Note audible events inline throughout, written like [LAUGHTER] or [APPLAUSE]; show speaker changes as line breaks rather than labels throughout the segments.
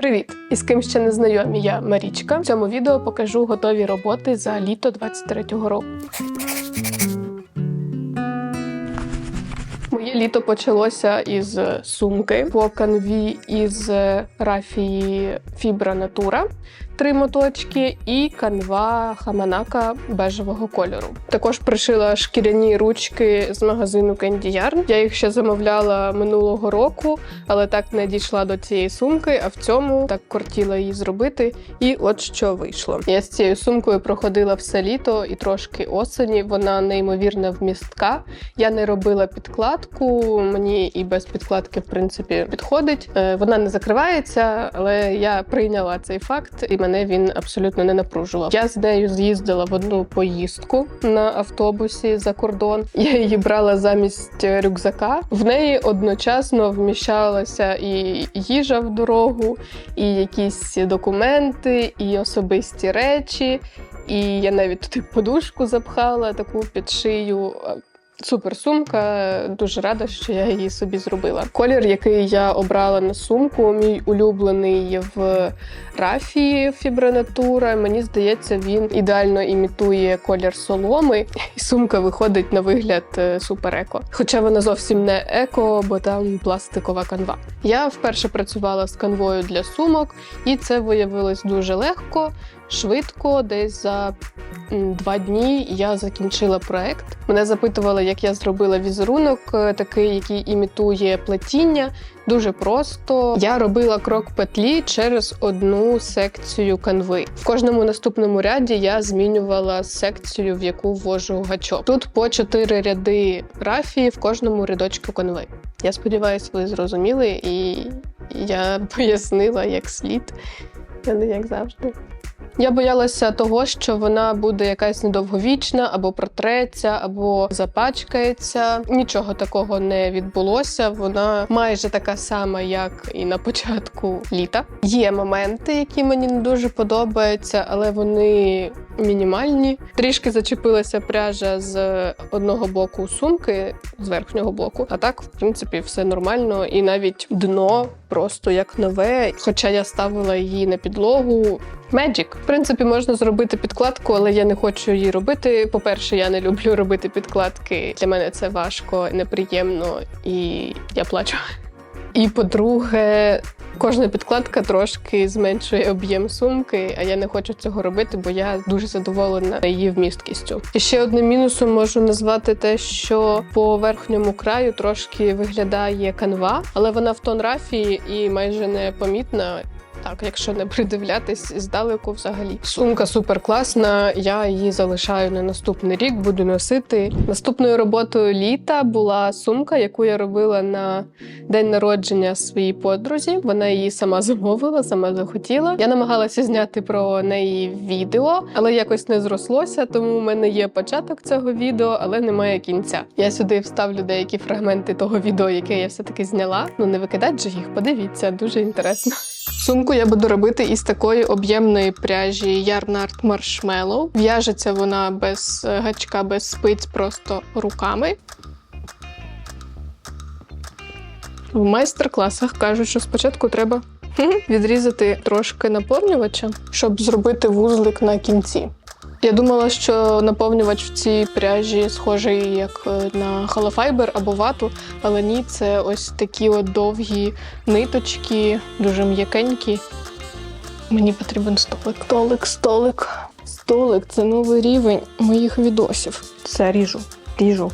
Привіт! І з ким ще не знайомі я Марічка. В цьому відео покажу готові роботи за літо 23-го року. Моє літо почалося із сумки по канві із рафії Фібра Натура. Три моточки і канва Хаманака бежевого кольору. Також пришила шкіряні ручки з магазину Candy Yarn. Я їх ще замовляла минулого року, але так не дійшла до цієї сумки. А в цьому так кортіла її зробити. І от що вийшло. Я з цією сумкою проходила все літо і трошки осені. Вона неймовірно вмістка. Я не робила підкладку. Мені і без підкладки, в принципі, підходить. Е, Вона не закривається, але я прийняла цей факт, і мене він абсолютно не напружував. Я з нею з'їздила в одну поїздку на автобусі за кордон. [LAUGHS] Я її брала замість рюкзака. В неї одночасно вміщалася і їжа в дорогу, і якісь документи, і особисті речі. І я навіть туди подушку запхала таку під шию. Супер сумка, дуже рада, що я її собі зробила. Колір, який я обрала на сумку, мій улюблений в рафії Фібронатура. Мені здається, він ідеально імітує колір соломи, і сумка виходить на вигляд е, супер еко. Хоча вона зовсім не еко, бо там пластикова канва. Я вперше працювала з канвою для сумок, і це виявилось дуже легко, швидко, десь за два дні я закінчила проект. Мене запитували, як я зробила візерунок, е, такий, який імітує плетіння. Дуже просто я робила крок петлі через одну секцію канви. В кожному наступному ряді я змінювала секцію, в яку ввожу гачок. Тут по чотири ряди рафії в кожному рядочку канви. Я сподіваюся, ви зрозуміли, і я [LAUGHS] пояснила як слід, а не як завжди. Я боялася того, що вона буде якась недовговічна, або протреться, або запачкається. Нічого такого не відбулося. Вона майже така сама, як і на початку літа. Є моменти, які мені не дуже подобаються, але вони мінімальні. Трішки зачепилася пряжа з одного боку сумки, з верхнього боку. А так, в принципі, все нормально, і навіть дно просто як нове. Хоча я ставила її на підлогу. Magic. В принципі, можна зробити підкладку, але я не хочу її робити. По-перше, я не люблю робити підкладки. Для мене це важко, неприємно і я плачу. І по-друге, кожна підкладка трошки зменшує об'єм сумки, а я не хочу цього робити, бо я дуже задоволена її вмісткістю. І ще одним мінусом можу назвати те, що по верхньому краю трошки виглядає канва, але вона в тон рафії і майже не помітна. Так, якщо не придивлятись здалеку, взагалі сумка супер класна. Я її залишаю на наступний рік, буду носити. Наступною роботою літа була сумка, яку я робила на день народження своїй подрузі. Вона її сама замовила, сама захотіла. Я намагалася зняти про неї відео, але якось не зрослося. Тому в мене є початок цього відео, але немає кінця. Я сюди вставлю деякі фрагменти того відео, яке я все таки зняла. Ну не викидать же їх, подивіться, дуже інтересно. Сумку я буду робити із такої об'ємної пряжі Ярнарт Marshmallow. В'яжеться вона без е, гачка, без спиць, просто руками. В майстер-класах кажуть, що спочатку треба [LAUGHS] відрізати трошки наповнювача, щоб зробити вузлик на кінці. Я думала, що наповнювач в цій пряжі схожий як е, на холофайбер або вату, але ні, це ось такі от довгі ниточки, дуже м'якенькі. Мені потрібен столик. Столик, столик. Столик це новий рівень моїх відосів. Все, ріжу, ріжу.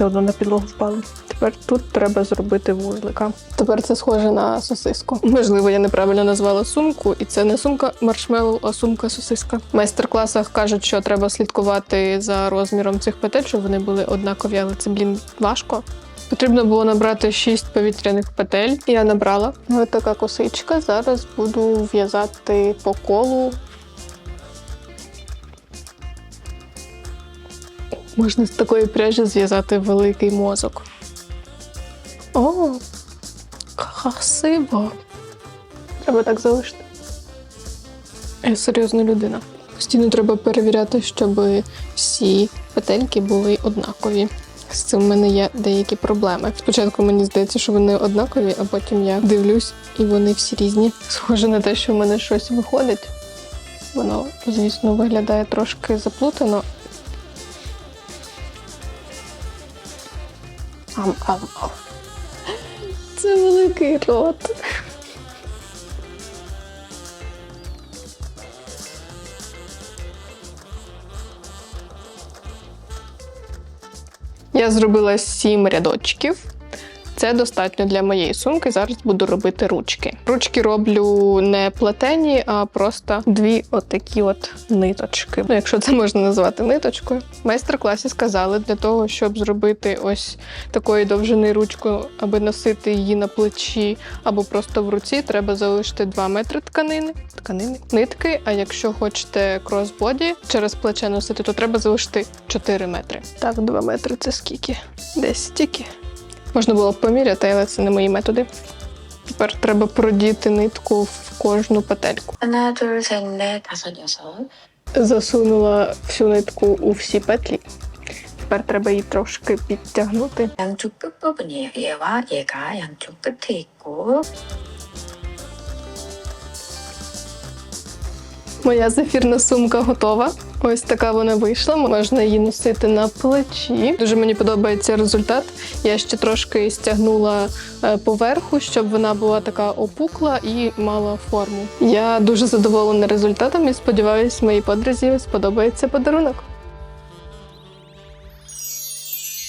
Все одно на підлогу впали. Тепер тут треба зробити вузлика. Тепер це схоже на сосиску. Можливо, я неправильно назвала сумку, і це не сумка маршмеллоу, а сумка сосиска. В майстер-класах кажуть, що треба слідкувати за розміром цих петель, щоб вони були однакові, але це, блін, важко. Потрібно було набрати 6 повітряних петель. Я набрала. Ось така косичка. Зараз буду в'язати по колу. Можна з такої пряжі зв'язати великий мозок. О, красиво. Треба так залишити. Я серйозна людина. Постійно треба перевіряти, щоб всі петельки були однакові. З цим в мене є деякі проблеми. Спочатку мені здається, що вони однакові, а потім я дивлюсь, і вони всі різні. Схоже на те, що в мене щось виходить. Воно, звісно, виглядає трошки заплутано. Ам, ам, ам. Це великий рот. Я зробила сім рядочків. Це достатньо для моєї сумки. Зараз буду робити ручки. Ручки роблю не плетені, а просто дві отакі от ниточки. Ну, якщо це можна назвати ниточкою. В майстер-класі сказали для того, щоб зробити ось такої довжини ручку, аби носити її на плечі або просто в руці, треба залишити 2 метри тканини, тканини, нитки. А якщо хочете кросбоді через плече носити, то треба залишити 4 метри. Так, 2 метри це скільки? Десь стільки. Можна було б поміряти, але це не мої методи. Тепер треба продіти нитку в кожну петельку. Засунула всю нитку у всі петлі. Тепер треба її трошки підтягнути. Моя зефірна сумка готова. Ось така вона вийшла. Можна її носити на плечі. Дуже мені подобається результат. Я ще трошки стягнула е, поверху, щоб вона була така опукла і мала форму. Я дуже задоволена результатом і сподіваюся, моїй подрузі сподобається подарунок.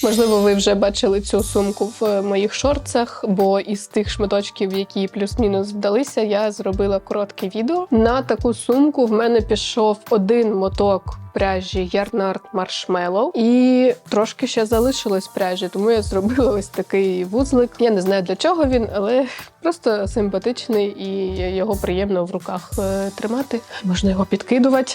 Можливо, ви вже бачили цю сумку в моїх шорцах, бо із тих шматочків, які плюс-мінус вдалися, я зробила коротке відео. На таку сумку в мене пішов один моток пряжі Ярнард Marshmallow і трошки ще залишилось пряжі, тому я зробила ось такий вузлик. Я не знаю для чого він, але просто симпатичний і його приємно в руках е, тримати. Можна його підкидувати.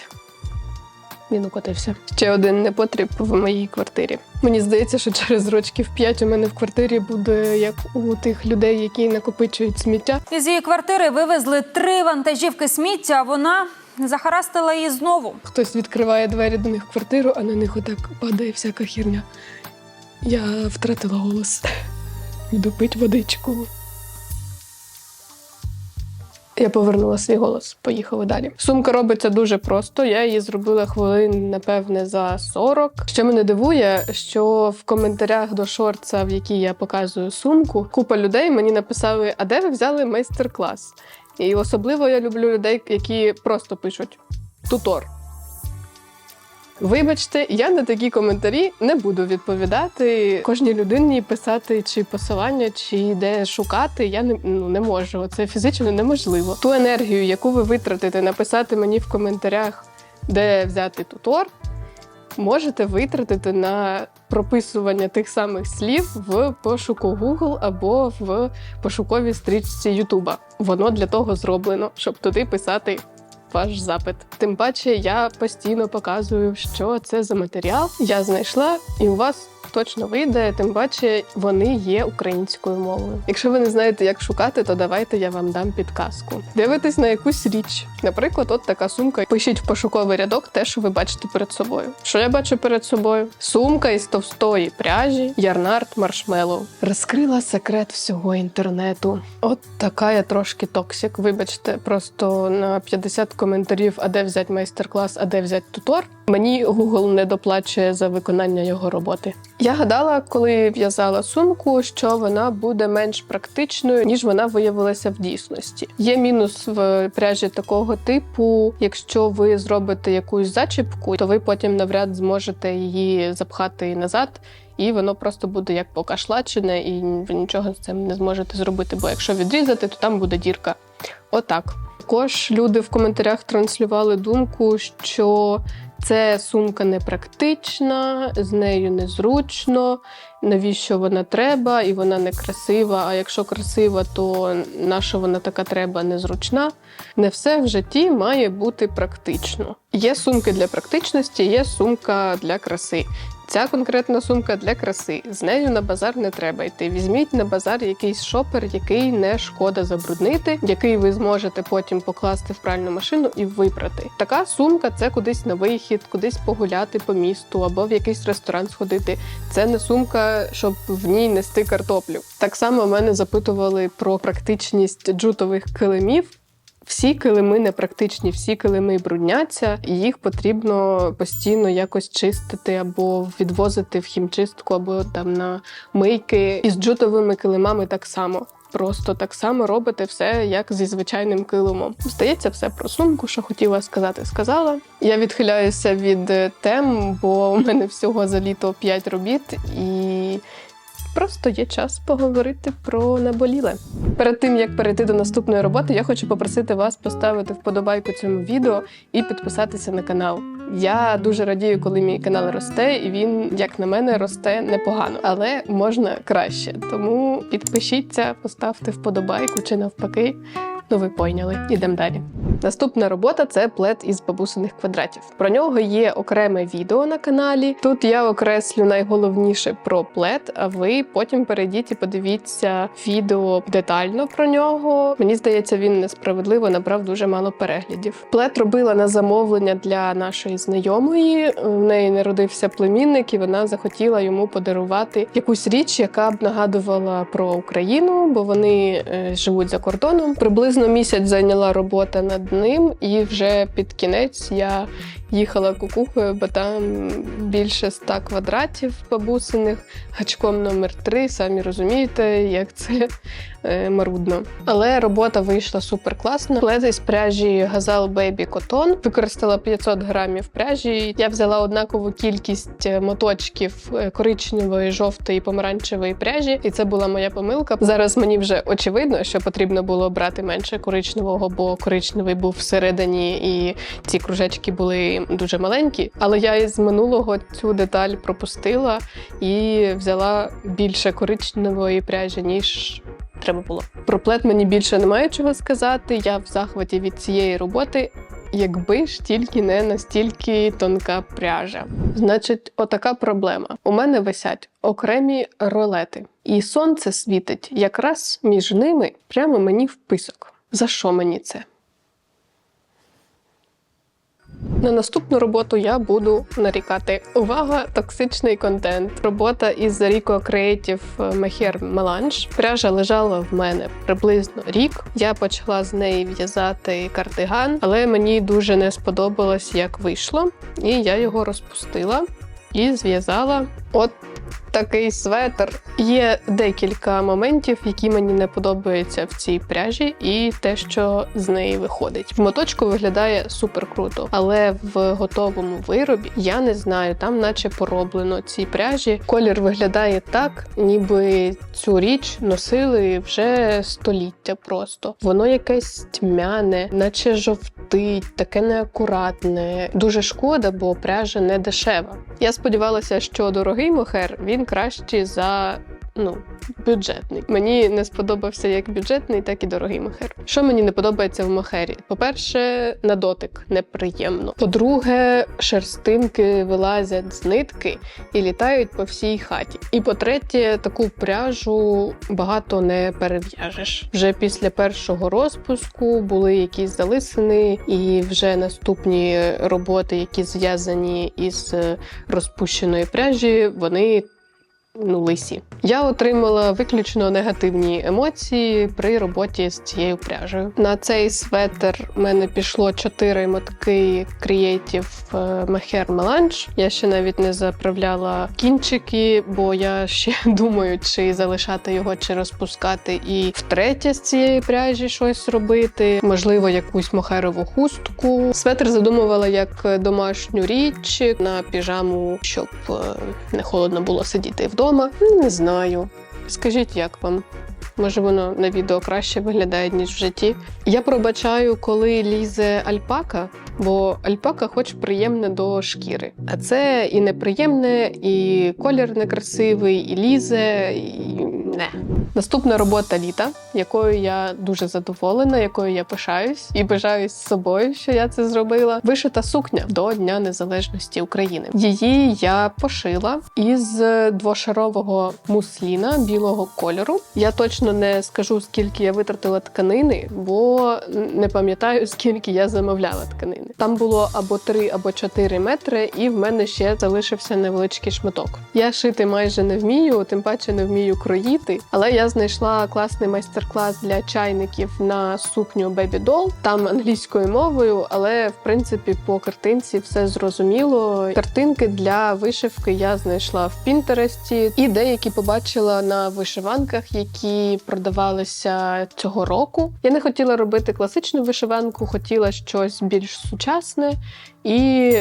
Він укотився. Ще один непотріб в моїй квартирі. Мені здається, що через рочків 5 у мене в квартирі буде як у тих людей, які накопичують сміття.
Із її квартири вивезли три вантажівки сміття. а Вона захарастила її знову.
Хтось відкриває двері до них в квартиру, а на них отак падає всяка херня. Я втратила голос. Йду пить водичку. Я повернула свій голос, поїхали далі. Сумка робиться дуже просто. Я її зробила хвилин, напевне, за 40. Що мене дивує, що в коментарях до шорца, в якій я показую сумку, купа людей мені написали: а де ви взяли майстер-клас? І особливо я люблю людей, які просто пишуть тутор. Вибачте, я на такі коментарі не буду відповідати кожній людині писати чи посилання, чи де шукати. Я не, ну, не можу. Це фізично неможливо. Ту енергію, яку ви витратите, написати мені в коментарях, де взяти тутор, можете витратити на прописування тих самих слів в пошуку Google або в пошуковій стрічці Ютуба. Воно для того зроблено, щоб туди писати ваш запит. Тим паче я постійно показую, що це за матеріал. Я знайшла, і у вас точно вийде. Тим паче вони є українською мовою. Якщо ви не знаєте, як шукати, то давайте я вам дам підказку. Дивитесь на якусь річ. Наприклад, от така сумка. Пишіть в пошуковий рядок те, що ви бачите перед собою. Що я бачу перед собою? Сумка із товстої пряжі, ярнард маршмеллоу. Розкрила секрет всього інтернету. От така я трошки токсик. Вибачте, просто на 50 коментарів, а де взяти майстер-клас, а де взяти тутор. Мені Google не доплачує за виконання його роботи. Я гадала, коли в'язала сумку, що вона буде менш практичною, ніж вона виявилася в дійсності. Є мінус в пряжі такого типу: якщо ви зробите якусь зачіпку, то ви потім навряд зможете її запхати назад. І воно просто буде як покашлачене, і ви нічого з цим не зможете зробити. Бо якщо відрізати, то там буде дірка. Отак. Також люди в коментарях транслювали думку, що це сумка непрактична, з нею незручно, навіщо вона треба, і вона не красива. А якщо красива, то наша вона така треба незручна. Не все в житті має бути практично. Є сумки для практичності, є сумка для краси. Ця конкретна сумка для краси. З нею на базар не треба йти. Візьміть на базар якийсь шопер, який не шкода забруднити, який ви зможете потім покласти в пральну машину і випрати. Така сумка це кудись на вихід, кудись погуляти по місту або в якийсь ресторан сходити. Це не сумка, щоб в ній нести картоплю. Так само мене запитували про практичність джутових килимів. Всі килими непрактичні, всі килими брудняться, і їх потрібно постійно якось чистити або відвозити в хімчистку, або там на мийки. І з джутовими килимами так само. Просто так само робите все, як зі звичайним килимом. Здається, все про сумку, що хотіла сказати, сказала. Я відхиляюся від е, тем, бо у мене всього за літо 5 робіт, і просто є час поговорити про наболіле. Перед тим як перейти до наступної роботи, я хочу попросити вас поставити вподобайку цьому відео і підписатися на канал. Я дуже радію, коли мій канал росте, і він, як на мене, росте непогано, але можна краще. Тому підпишіться, поставте вподобайку чи навпаки. Ну, ви пойняли. Ідемо далі. Наступна робота це плед із бабусиних квадратів. Про нього є окреме відео на каналі. Тут я окреслю найголовніше про плед, а ви потім перейдіть і подивіться відео детально про нього. Мені здається, він несправедливо набрав дуже мало переглядів. Плед робила на замовлення для нашої знайомої. В неї народився племінник, і вона захотіла йому подарувати якусь річ, яка б нагадувала про Україну, бо вони е, живуть за кордоном. Приблизно місяць зайняла робота над ним, і вже під кінець я їхала кукухою, бо там більше ста квадратів бабусиних, гачком номер 3 самі розумієте, як це е, марудно. Але робота вийшла супер класно. Плед із пряжі Gazelle Baby Cotton. Використала 500 грамів пряжі. Я взяла однакову кількість е, моточків е, коричневої, жовтої, помаранчевої пряжі, і це була моя помилка. Зараз мені вже очевидно, що потрібно було брати менше коричневого, бо коричневий був всередині, і ці кружечки були дуже маленькі. Але я із минулого цю деталь пропустила і взяла більше коричневої пряжі, ніж треба було. Про плед мені більше немає чого сказати. Я в захваті від цієї роботи. Якби ж тільки не настільки тонка пряжа. Значить, отака проблема. У мене висять окремі ролети, і сонце світить якраз між ними прямо мені в писок. За що мені це? На наступну роботу я буду нарікати. Увага, токсичний контент. Робота із Rico Creative Meher Melange. Пряжа лежала в мене приблизно рік. Я почала з неї в'язати кардиган, але мені дуже не сподобалось, як вийшло. І я його розпустила і зв'язала. От такий светр. Є декілька моментів, які мені не подобаються в цій пряжі, і те, що з неї виходить. В моточку виглядає супер круто, але в готовому виробі я не знаю, там наче пороблено ці пряжі. Колір виглядає так, ніби цю річ носили вже століття просто. Воно якесь тьмяне, наче жовтить, таке неакуратне. Дуже шкода, бо пряжа не дешева. Я сподівалася, що дорогий мохер він кращий за. Ну, бюджетний. Мені не сподобався як бюджетний, так і дорогий мохер. Що мені не подобається в мохері? По-перше, на дотик неприємно. По-друге, шерстинки вилазять з нитки і літають по всій хаті. І по-третє, таку пряжу багато не перев'яжеш. Вже після першого розпуску були якісь залисини, і вже наступні роботи, які зв'язані із розпущеної пряжі, вони ну, лисі. Я отримала виключно негативні емоції при роботі з цією пряжею. На цей светр в мене пішло 4 мотки Creative е, Meher Melange. Я ще навіть не заправляла кінчики, бо я ще [LAUGHS] думаю, чи залишати його, чи розпускати і втретє з цієї пряжі щось робити. Можливо, якусь мохерову хустку. Светр задумувала як домашню річ на піжаму, щоб е, не холодно було сидіти вдома. Не знаю. Скажіть, як вам? Може, воно на відео краще виглядає, ніж в житті. Я пробачаю, коли лізе альпака, бо альпака хоч приємне до шкіри. А це і неприємне, і колір некрасивий, і лізе, і Не. Наступна робота літа, якою я дуже задоволена, якою я пишаюсь і бажаюсь собою, що я це зробила. Вишита сукня до Дня Незалежності України. Її я пошила із двошарового мусліна білого кольору. Я точно не скажу, скільки я витратила тканини, бо не пам'ятаю, скільки я замовляла тканини. Там було або 3, або 4 метри, і в мене ще залишився невеличкий шматок. Я шити майже не вмію, тим паче не вмію кроїти. Але я знайшла класний майстер-клас для чайників на сукню Baby Doll. Там англійською мовою, але в принципі по картинці все зрозуміло. Картинки для вишивки я знайшла в Пінтересті, і деякі побачила на вишиванках, які продавалися цього року. Я не хотіла робити класичну вишиванку, хотіла щось більш сучасне і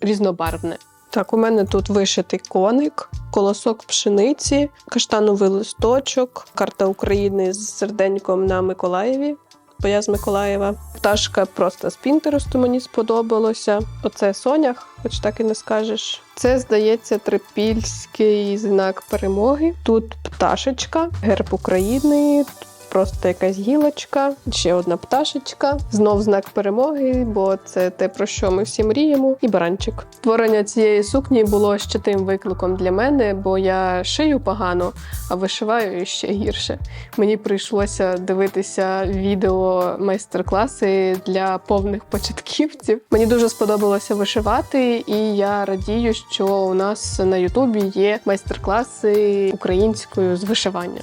різнобарвне. Так, у мене тут вишитий коник, колосок пшениці, каштановий листочок, карта України з серденьком на Миколаєві. Бо я з Миколаєва. Пташка просто з Пінтересту мені сподобалося. Оце сонях, хоч так і не скажеш. Це, здається, трипільський знак перемоги. Тут пташечка, герб України. Просто якась гілочка, ще одна пташечка, знов знак перемоги, бо це те, про що ми всі мріємо, і баранчик. Створення цієї сукні було ще тим викликом для мене, бо я шию погано, а вишиваю ще гірше. Мені прийшлося дивитися відео майстер-класи для повних початківців. Мені дуже сподобалося вишивати, і я радію, що у нас на Ютубі є майстер-класи українською з вишивання.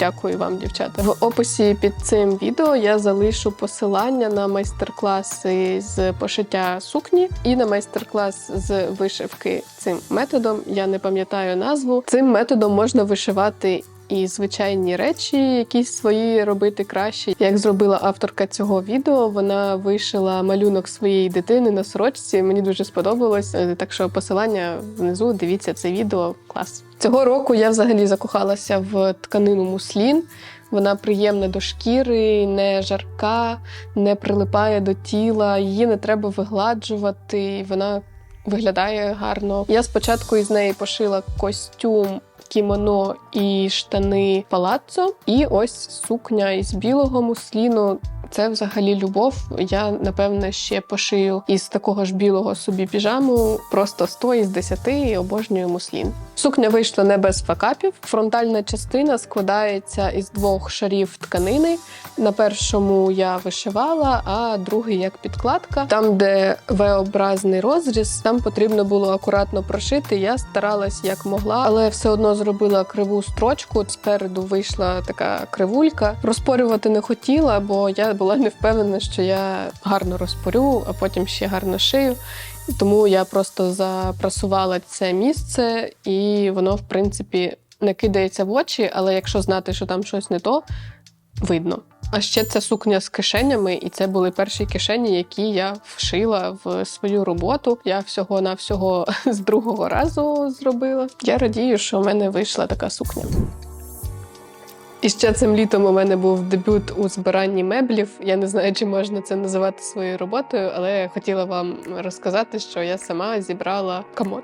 Дякую вам, дівчата. В описі під цим відео я залишу посилання на майстер-класи з пошиття сукні і на майстер-клас з вишивки цим методом. Я не пам'ятаю назву. Цим методом можна вишивати. І звичайні речі, якісь свої робити краще. Як зробила авторка цього відео, вона вишила малюнок своєї дитини на сорочці. Мені дуже сподобалось. Е, Так що посилання внизу. Дивіться це відео. Клас. Цього року я взагалі закохалася в тканину муслін. Вона приємна до шкіри, не жарка, не прилипає до тіла, її не треба вигладжувати, вона виглядає гарно. Я спочатку із неї пошила костюм. Кімоно і штани палаццо, і ось сукня із білого мусліну. Це взагалі любов. Я напевне ще пошию із такого ж білого собі піжаму, просто 100 із 10 і обожнюю муслін. Сукня вийшла не без факапів. Фронтальна частина складається із двох шарів тканини. На першому я вишивала, а другий як підкладка. Там, де V-образний розріз, там потрібно було акуратно прошити. Я старалась як могла, але все одно зробила криву строчку. Спереду вийшла така кривулька. Розпорювати не хотіла, бо я була не впевнена, що я гарно розпорю, а потім ще гарно шию. Тому я просто запрасувала це місце, і воно, в принципі, не кидається в очі, але якщо знати, що там щось не то, видно. А ще це сукня з кишенями, і це були перші кишені, які я вшила в свою роботу. Я всього на всього з другого разу зробила. Я радію, що в мене вийшла така сукня. І ще цим літом у мене був дебют у збиранні меблів. Я не знаю, чи можна це називати своєю роботою, але я хотіла вам розказати, що я сама зібрала комод.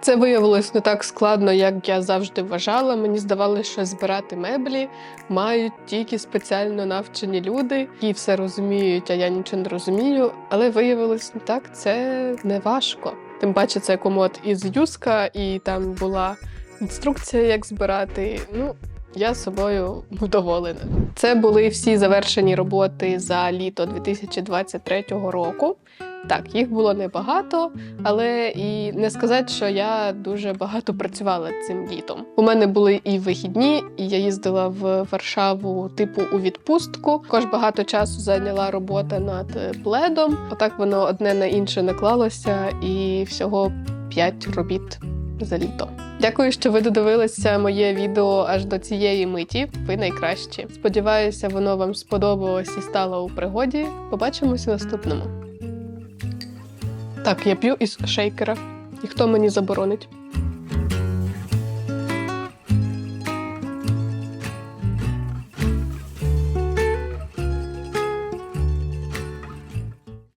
Це виявилось не так складно, як я завжди вважала. Мені здавалося, що збирати меблі мають тільки спеціально навчені люди, які все розуміють, а я нічого не розумію. Але виявилось не так, це не важко. Тим паче, це комод із юска, і там була інструкція, як збирати. Ну, я собою вдоволена. Це були всі завершені роботи за літо 2023 року. Так, їх було небагато, але і не сказати, що я дуже багато працювала цим літом. У мене були і вихідні, і я їздила в Варшаву, типу, у відпустку. Також багато часу зайняла робота над е, пледом. Отак воно одне на інше наклалося, і всього п'ять робіт за літо. Дякую, що ви додивилися моє відео аж до цієї миті. Ви найкращі. Сподіваюся, воно вам сподобалось і стало у пригоді. Побачимось у наступному. Так, я п'ю із шейкера. Ніхто мені заборонить.